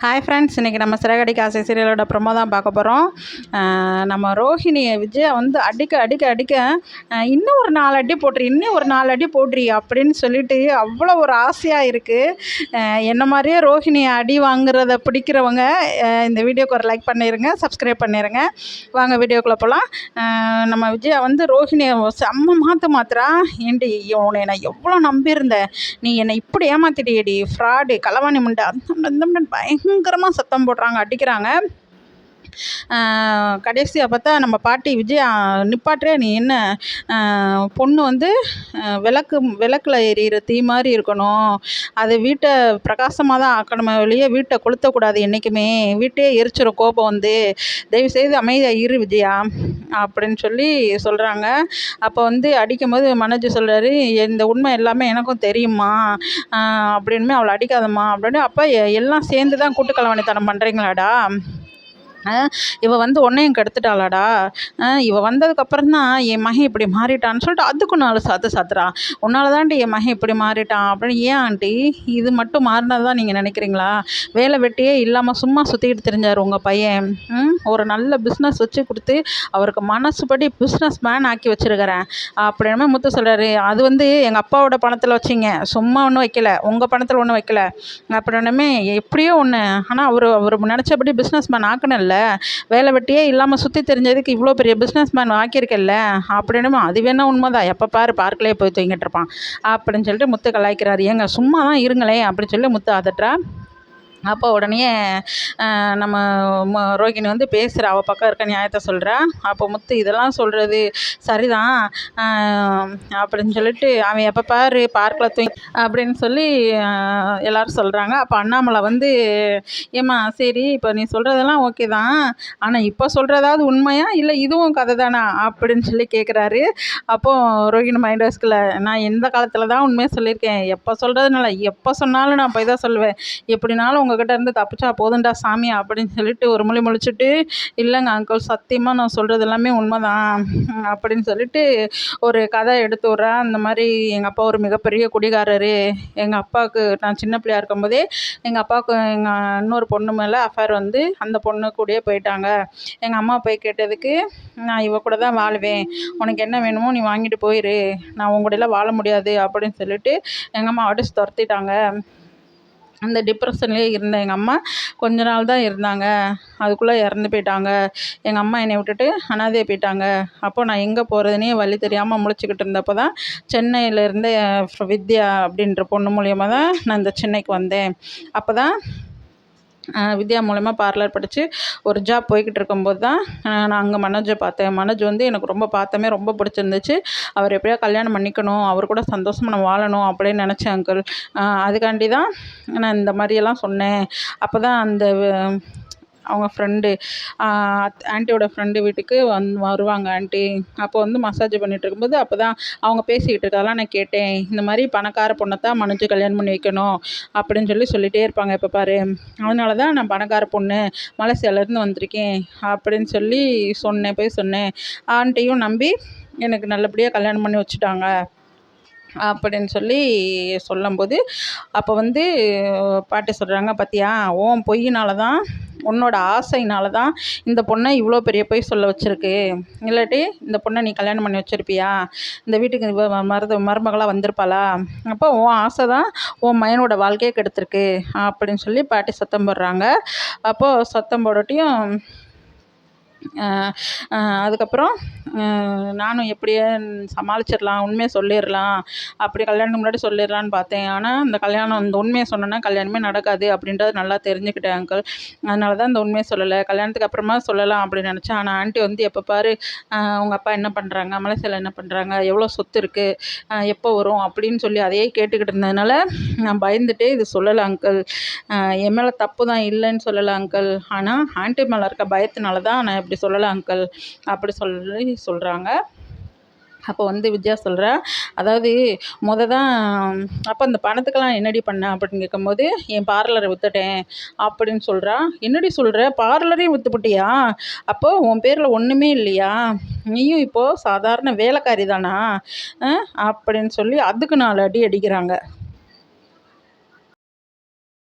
Hi friends இன்றைக்கி நம்ம சிறகடிக்கு ஆசை சீரியலோட ப்ரொமோ தான் பார்க்க போகிறோம் நம்ம ரோஹிணியை விஜய் வந்து அடிக்க அடிக்க அடிக்க இன்னும் ஒரு நாலு அடி போட்டுரு இன்னும் ஒரு நாலு அடி போடுறி அப்படின்னு சொல்லிட்டு அவ்வளோ ஒரு ஆசையாக இருக்குது என்ன மாதிரியே ரோஹிணியை அடி வாங்குறத பிடிக்கிறவங்க இந்த வீடியோக்கு ஒரு லைக் பண்ணிடுங்க சப்ஸ்கிரைப் பண்ணிடுங்க வாங்க வீடியோக்குள்ளே போகலாம் நம்ம விஜயா வந்து ரோஹிணியை செம்ம மாற்ற மாத்திரா ஏண்டி உன்னை நான் எவ்வளோ நம்பியிருந்தேன். நீ என்னை இப்படி ஏமாத்திட்டியடி? ஃப்ராடு களவாணி முண்டை அந்த பயங்கர பயங்கரமாக சத்தம் போடுறாங்க அடிக்கிறாங்க. கடைசியாக பார்த்தா நம்ம பாட்டி விஜய் நிப்பாட்டுறே நீ என்ன பொண்ணு வந்து விளக்கு விளக்கில் எரியிற தீ மாதிரி இருக்கணும். அது வீட்டை பிரகாசமாக தான் ஆக்கணுமே வெளியே வீட்டை கொளுத்தக்கூடாது என்றைக்குமே வீட்டையே எரிச்சிடும் கோபம் வந்து. தயவுசெய்து அமைதியாக இரு விஜயா. அப்படின்னு சொல்லி சொல்கிறாங்க அப்போ வந்து அடிக்கும்போது மனோஜ் சொல்கிறாரு இந்த உண்மை எல்லாமே எனக்கும் தெரியுமா அப்படின்னுமே அவளை அடிக்காதம்மா. அப்படின்னு. அப்போ எல்லாம் சேர்ந்து தான் கூட்டு கலவாணித்தனம் பண்ணுறீங்களாடா இவள் வந்து உன்னையும் கெடுத்துட்டாளாடா. இவள் வந்ததுக்கப்புறம் தான் என் மகன் இப்படி மாறிட்டான்னு சொல்லிட்டு அதுக்கும் நாலு சாத்து சாத்துறா. உன்னால தான்ட்டு என் மகன் இப்படி மாறிட்டான் அப்படின்னு ஏன் ஆண்டி? இது மட்டும் மாறினது தான் நீங்கள் நினைக்கிறீங்களா? வேலை வெட்டியே இல்லாமல் சும்மா சுற்றிக்கிட்டு தெரிஞ்சார் உங்கள் பையன். ஒரு நல்ல பிஸ்னஸ் வச்சு கொடுத்து அவருக்கு மனசுபடி பிஸ்னஸ் மேன் ஆக்கி வச்சிருக்கிறேன். அப்படின்னு முத்து சொல்கிறாரு அது வந்து எங்கள் அப்பாவோட பணத்தில் வச்சிங்க. சும்மா ஒன்றும் வைக்கல. உங்கள் பணத்தில் ஒன்றும் வைக்கல. அப்படின்னுமே எப்படியோ ஒன்று ஆனால் அவர் அவர் நினச்சபடி பிஸ்னஸ் மேன் ஆக்கணும்ல வேலை. வெட்டியே இல்லாமல் சுற்றி தெரிஞ்சதுக்கு இவ்வளோ பெரிய பிஸ்னஸ் மேன் ஆக்கியிருக்கல்ல அப்படின்னு அது வேணால் உண்மைதான். எப்போ பாரு பார்க்கலே போய் தூங்கிட்டு இருப்பான். அப்படின்னு சொல்லிட்டு முத்து கலாய்க்கிறாரு. ஏங்க சும்மா தான் இருங்களேன் அப்படின்னு சொல்லி முத்து அதட்டுறா. அப்போ உடனேயே நம்ம ம ரோகிணி வந்து பேசுகிறா அவள் பக்கம் இருக்க நியாயத்தை சொல்கிறா அப்போ முத்து இதெல்லாம் சொல்கிறது சரிதான். அப்படின்னு சொல்லிட்டு அவன் எப்போ பாரு பார்க்கில் தூங்கி அப்படின்னு சொல்லி எல்லோரும் எல்லாரும் சொல்கிறாங்க அப்போ அண்ணாமலை வந்து ஏம்மா சரி இப்போ நீ சொல்கிறதெல்லாம் ஓகே தான். ஆனால் இப்போ சொல்கிறதாவது உண்மையா? இல்லை இதுவும் கதை தானா அப்படின்னு சொல்லி கேட்குறாரு அப்போது ரோகிணி மைண்ட் வாஸ்கில் நான் எந்த காலத்தில் தான் உண்மையாக சொல்லியிருக்கேன்? எப்போ சொல்கிறதுனால எப்போ சொன்னாலும் நான் போய் தான் சொல்லுவேன். எப்படினாலும் உங்ககிட்ட இருந்து தப்பிச்சா போதும்டா சாமி அப்படின்னு சொல்லிட்டு ஒரு மொழி முழிச்சிட்டு இல்லைங்க அங்கிள் சத்தியமாக நான் சொல்கிறது எல்லாமே உண்மைதான். அப்படின்னு சொல்லிட்டு ஒரு கதை எடுத்து விட்றா. அந்த மாதிரி எங்கள் அப்பா ஒரு மிகப்பெரிய குடிகாரரு. எங்கள் அப்பாவுக்கு நான் சின்ன பிள்ளையா இருக்கும்போதே எங்கள் அப்பாவுக்கு எங்கள் இன்னொரு பொண்ணு மேலே அஃபேர் வந்து அந்த பொண்ணு கூடயே போயிட்டாங்க. எங்கள் அம்மா போய் கேட்டதுக்கு நான் இவ கூட தான் வாழ்வேன். உனக்கு என்ன வேணுமோ நீ வாங்கிட்டு போயிரு. நான் உங்களோடலாம் வாழ முடியாது. அப்படின்னு சொல்லிட்டு எங்கள் அம்மா அடிச்சு துரத்திட்டாங்க. அந்த டிப்ரெஷன்லேயே இருந்த எங்கள் அம்மா கொஞ்ச நாள் தான் இருந்தாங்க. அதுக்குள்ளே இறந்து போயிட்டாங்க. எங்கள் அம்மா என்னை விட்டுட்டு அனாதையாக போயிட்டாங்க. அப்போது நான் எங்கே போகிறதுனே வழி தெரியாமல் முழிச்சிக்கிட்டு இருந்தப்போ தான் சென்னையிலேருந்து வித்யா அப்படின்ற பொண்ணு மூலயமா தான் நான் இந்த சென்னைக்கு வந்தேன். அப்போ தான் வித்யா மூலயமா பார்லர் படித்து ஒரு ஜாப் போய்கிட்டு இருக்கும்போது தான் நான் அங்கே மனோஜை பார்த்தேன். மனோஜ் வந்து எனக்கு ரொம்ப பார்த்தமே ரொம்ப பிடிச்சிருந்துச்சு. அவர் எப்படியா கல்யாணம் பண்ணிக்கணும் அவர் கூட சந்தோஷமாக நான் வாழணும் அப்படின்னு நினச்சேன் அங்கிள் அதுக்காண்டி தான் நான் இந்த மாதிரியெல்லாம் சொன்னேன். அப்போ தான் அந்த அவங்க ஃப்ரெண்டு ஆன்ட்டியோட ஃப்ரெண்டு வீட்டுக்கு வந் வருவாங்க ஆன்ட்டி அப்போ வந்து மசாஜ் பண்ணிட்டு இருக்கும்போது அப்போ தான் அவங்க பேசிக்கிட்டு இருக்கறதெல்லாம் நான் கேட்டேன் இந்த மாதிரி பணக்கார பொண்ணை தான் மனுஜு கல்யாணம் பண்ணி வைக்கணும் அப்படின்னு சொல்லி சொல்லிகிட்டே இருப்பாங்க எப்போ பாரு. அதனால தான் நான் பணக்கார பொண்ணு மலேசியாவிலேருந்து வந்திருக்கேன் அப்படின்னு சொல்லி சொன்னேன் போய் சொன்னேன். ஆன்ட்டியும் நம்பி எனக்கு நல்லபடியாக கல்யாணம் பண்ணி வச்சுட்டாங்க அப்படின்னு சொல்லி சொல்லும்போது அப்போ வந்து பாட்டி சொல்கிறாங்க பார்த்தியா உன் பொய்யினால தான் உன்னோட ஆசைனால தான் இந்த பொண்ணை இவ்வளோ பெரிய பொய் சொல்ல வச்சுருக்கு. இல்லாட்டி இந்த பொண்ணை நீ கல்யாணம் பண்ணி வச்சுருப்பியா? இந்த வீட்டுக்கு ம- மருத மருமகளாக வந்திருப்பாளா? அப்போ உன் ஆசை தான் உன் மயனோட வாழ்க்கையே கெடுத்துருக்கு. அப்படின்னு சொல்லி பாட்டி சத்தம் போடுறாங்க. அப்போது சத்தம் போடட்டியும் அதுக்கப்புறம் நானும் எப்படியே சமாளிச்சிடலாம் உண்மையை சொல்லிடலாம் அப்படி கல்யாணத்துக்கு முன்னாடி சொல்லிடலான்னு பார்த்தேன். ஆனால் இந்த கல்யாணம் இந்த உண்மையை சொன்னேன்னா கல்யாணமே நடக்காது அப்படின்றது நல்லா தெரிஞ்சுக்கிட்டேன் அங்கிள் அதனால தான் இந்த உண்மையை சொல்லலை. கல்யாணத்துக்கு அப்புறமா சொல்லலாம் அப்படின்னு நினச்சேன். ஆனால் ஆண்டி வந்து எப்போ பாரு உங்கள் அப்பா என்ன பண்ணுறாங்க மலேசியாவில் என்ன பண்ணுறாங்க எவ்வளோ சொத்து இருக்குது எப்போ வரும்? அப்படின்னு சொல்லி அதையே கேட்டுக்கிட்டு இருந்ததுனால நான் பயந்துட்டே இது சொல்லலை அங்கிள் என் மேலே தப்பு தான் இல்லைன்னு சொல்லலை அங்கிள் ஆனால் ஆண்டி மேலே இருக்க பயத்தினால தான் நான் இப்படி சொல்லலை அங்கிள் அப்படி சொல்லி சொல்கிறாங்க அப்போ வந்து வித்யா சொல்கிறா அதாவது முத தான் அப்போ அந்த பணத்துக்கெல்லாம் என்னடி பண்ண அப்படின்னு கேட்கும்போது என் பார்லரை விற்றுட்டேன் அப்படின்னு சொல்கிறா என்னடி சொல்கிற பார்லரையும் விற்றுப்புட்டியா அப்போது உன் பேரில் ஒன்றுமே இல்லையா? நீயும் இப்போது சாதாரண வேலைக்காரி தானா? அப்படின்னு சொல்லி அதுக்கு நாலு அடி அடிக்கிறாங்க.